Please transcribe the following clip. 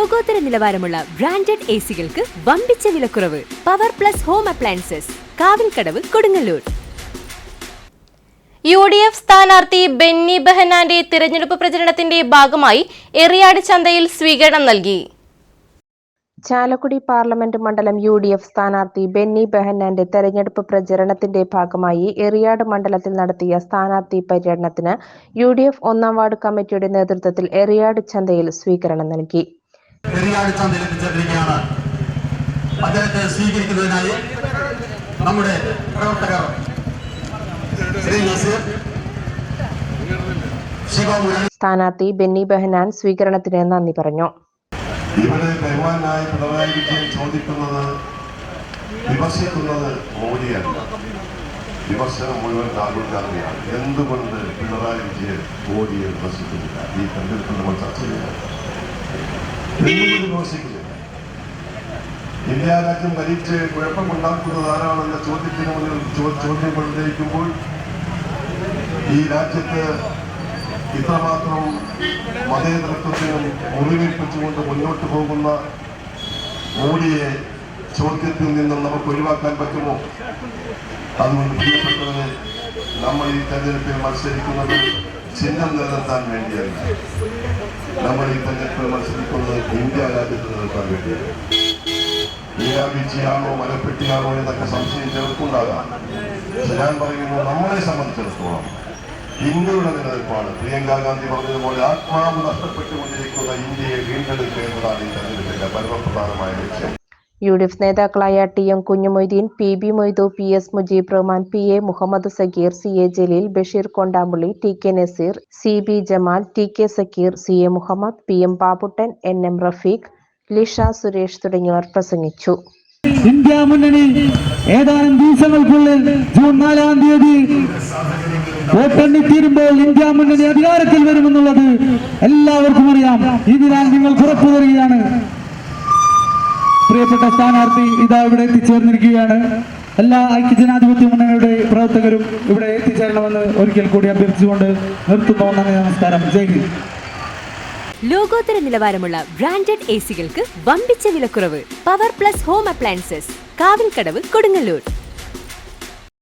ലോകോത്തര നിലവാരമുള്ള branded A സികൾക്ക് വമ്പിച്ച വിലക്കുറവ് power plus home appliances Kavilkadavu Kodungallur. U D F സ്ഥാനാർത്ഥി ബെന്നി ബെഹനാന്റെ തിരഞ്ഞെടുപ്പ് പ്രചരണത്തിന്റെ ഭാഗമായി എറിയാട് ചന്തയിൽ സ്വീകരണം നൽകി. ചാലക്കുടി പാർലമെന്റ് മണ്ഡലം യു ഡി എഫ് സ്ഥാനാർത്ഥി ബെന്നി ബെഹന്നാന്റെ തെരഞ്ഞെടുപ്പ് പ്രചരണത്തിന്റെ ഭാഗമായി എറിയാട് മണ്ഡലത്തിൽ നടത്തിയ സ്ഥാനാർത്ഥി പര്യടനത്തിന് യു ഡി എഫ് ഒന്നാം വാർഡ് കമ്മിറ്റിയുടെ നേതൃത്വത്തിൽ എറിയാട് ചന്തയിൽ സ്വീകരണം നൽകി. എത്തിച്ചേർന്നിരിക്കുകയാണ് അദ്ദേഹത്തെ സ്വീകരിക്കുന്നതിനായി നമ്മുടെ പ്രവർത്തകർ ശ്രീ നസീർ ശിവമുരളി സ്ഥാനാർത്ഥി ബെന്നി ബെഹനാൻ സ്വീകരണത്തിന് നന്ദി പറഞ്ഞു. ഇവിടെ ബഹുമാനായ പിണറായി വിജയൻ ചോദിക്കുന്നത് വിമർശിക്കുന്നത് മോദിയല്ല വിമർശനം മുഴുവൻ രാഹുൽ ഗാന്ധിയാണ്. എന്തുകൊണ്ട് പിണറായി വിജയൻ മോദിയെ വിമർശിക്കുന്നില്ല? ഈ തെരഞ്ഞെടുപ്പിൽ നമ്മൾ ചർച്ച ചെയ്യാം ഇന്ത്യ രാജ്യം മരിച്ച് കുഴപ്പമുണ്ടാക്കുന്നത് ആരാണെന്ന ചോദ്യത്തിന് മുന്നിൽ ചോദ്യം കൊണ്ടിരിക്കുമ്പോൾ ഈ രാജ്യത്ത് ഇത്രമാത്രം മതേതൃത്വത്തിനും മുറിവേൽപ്പിച്ചുകൊണ്ട് മുന്നോട്ട് പോകുന്ന മോഡിയെ ചോദ്യത്തിൽ നിന്നും നമുക്ക് ഒഴിവാക്കാൻ പറ്റുമോ? അതുകൊണ്ട് പ്രിയപ്പെട്ടവരെ നമ്മൾ ഈ തെരഞ്ഞെടുപ്പിൽ മത്സരിക്കുന്നത് ചിഹ്നം നിലനിർത്താൻ വേണ്ടിയല്ല. നമ്മൾ ഈ തെരഞ്ഞെടുപ്പിൽ മത്സരിക്കുന്നത് ഇന്ത്യ രാജ്യത്ത് നിലനിർത്താൻ വേണ്ടിയാണ്. നീരാബീച്ചിയാണോ മലപ്പെട്ടിയാണോ എന്നൊക്കെ സംശയം ചെറുക്കുണ്ടാകാം പക്ഷെ ഞാൻ പറയുന്നു നമ്മളെ സംബന്ധിച്ചിടത്തോളം ഇന്ത്യയുടെ നിലനിൽപ്പാണ്. പ്രിയങ്ക ഗാന്ധി പറഞ്ഞതുപോലെ ആത്മാവ് നഷ്ടപ്പെട്ടുകൊണ്ടിരിക്കുന്ന ഇന്ത്യയെ വീണ്ടെടുക്കുക എന്നതാണ് ഈ തെരഞ്ഞെടുപ്പിന്റെ പരമപ്രധാനമായ ലക്ഷ്യം. യു ഡി എഫ് നേതാക്കളായ T M Kunhumoideen P B Moidu P S Mujeeb Rahman P A Muhammad Sageer C A Jaleel Basheer Kondampully T K Naseer C B Jamal T K Sakeer C A Muhammad P M Babuttan N M Rafeeq Lisha Suresh തുടങ്ങിയവർ പ്രസംഗിച്ചു. India മുന്നണി ഏതാനും ദിവസങ്ങൾക്കുള്ളിൽ June നാലാം തീയതി വോട്ടെണ്ണി തീരുമ്പോൾ India മുന്നണി അധികാരത്തിൽ വരുമെന്നുള്ളത് എല്ലാവർക്കും അറിയാം. ഇതിനാൽ നിങ്ങൾ ഉറപ്പു തരികയാണ് പ്രിയപ്പെട്ട സ്ഥാനാർത്ഥി ഇതാ ഇവിടെ എത്തിച്ചേർന്നിരിക്കുകയാണ്. എല്ലാ ഐക്യജനാധിപത്യ മുന്നണിയുടെ പ്രവർത്തകരും ഇവിടെ എത്തിച്ചേരണമെന്ന് ഒരിക്കൽ കൂടി അഭ്യർത്ഥിച്ചുകൊണ്ട് നിർത്തുന്നു. നന്ദി നമസ്കാരം. ജയ് ഹിന്ദ്. ലോകോത്തര നിലവാരമുള്ള ബ്രാൻഡഡ് എ സികൾക്ക് വമ്പിച്ച വിലക്കുറവ്. Power plus home appliances Kavilkadavu Kodungallur.